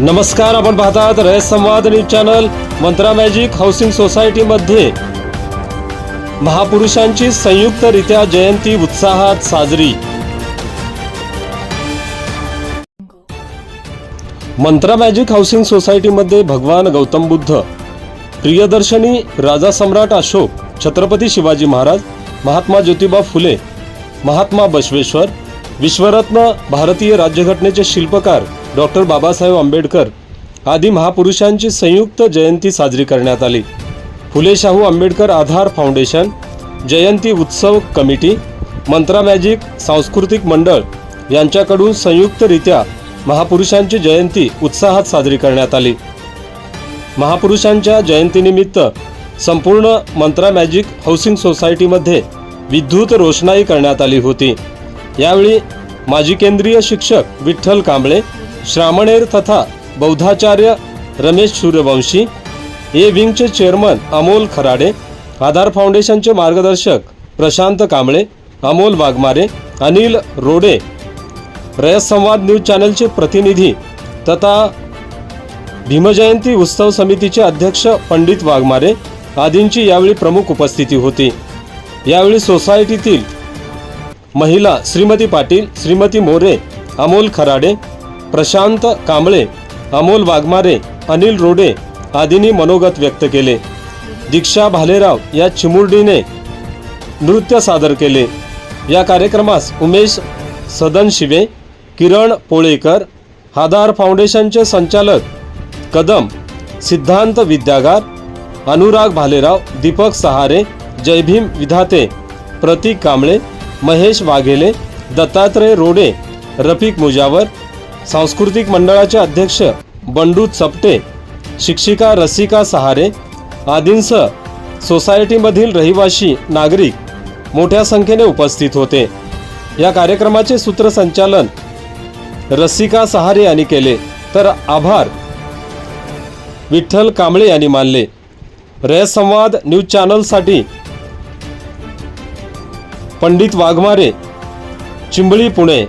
नमस्कार आपण पाहतात Rayat Samvad news channel Mantra magic housing सोसायटीमध्ये महापुरुषांची संयुक्तरित्या जयंती उत्साहात साजरी. मंत्रा मॅजिक हाऊसिंग सोसायटीमध्ये भगवान गौतम बुद्ध प्रियदर्शनी राजा सम्राट अशोक छत्रपती शिवाजी महाराज महात्मा ज्योतिबा फुले महात्मा बसवेश्वर विश्वरत्न भारतीय राज्यघटनेचे शिल्पकार डॉक्टर बाबासाहेब आंबेडकर आदी महापुरुषांची संयुक्त जयंती साजरी करण्यात आली. फुले शाहू आंबेडकर आधार फाउंडेशन जयंती उत्सव कमिटी मंत्रा मॅजिक सांस्कृतिक मंडळ यांच्याकडून संयुक्तरित्या महापुरुषांची जयंती उत्साहात साजरी करण्यात आली. महापुरुषांच्या जयंतीनिमित्त संपूर्ण मंत्रा मॅजिक हाऊसिंग सोसायटीमध्ये विद्युत रोषणाई करण्यात आली होती. यावेळी माजी केंद्रीय शिक्षक विठ्ठल कांबळे श्रामणेर तथा बौद्धाचार्य रमेश सूर्यवंशी ए विंगचे चेअरमन अमोल खराडे आधार फाउंडेशनचे मार्गदर्शक प्रशांत कांबळे अमोल वाघमारे अनिल रोडे रयत संवाद न्यूज चॅनलचे प्रतिनिधी तथा भीमजयंती उत्सव समितीचे अध्यक्ष पंडित वाघमारे आदींची यावेळी प्रमुख उपस्थिती होती. यावेळी सोसायटीतील महिला श्रीमती पाटील श्रीमती मोरे अमोल खराडे प्रशांत कांबळे अमोल वाघमारे अनिल रोडे आदींनी मनोगत व्यक्त केले. दीक्षा भालेराव या चिमुरडीने नृत्य सादर केले. या कार्यक्रमास उमेश सदनशिवे किरण पोळेकर हादार फाउंडेशनचे संचालक कदम सिद्धांत विद्यागार अनुराग भालेराव दीपक सहारे जयभीम विधाते प्रतीक कांबळे महेश वाघेले दत्तात्रय रोडे रफिक मुजावर सांस्कृतिक मंडळाचे अध्यक्ष बंडू चपटे शिक्षिका रसिका सहारे आदींसह सोसायटीमधील रहिवासी नागरिक मोठ्या संख्येने उपस्थित होते. या कार्यक्रमाचे सूत्रसंचालन रसिका सहारे यांनी केले. तर आभार. विठ्ठल कांबळे यांनी मानले. रयसंवाद न्यूज चॅनलसाठी पंडित वाघमारे चिंबळी पुणे.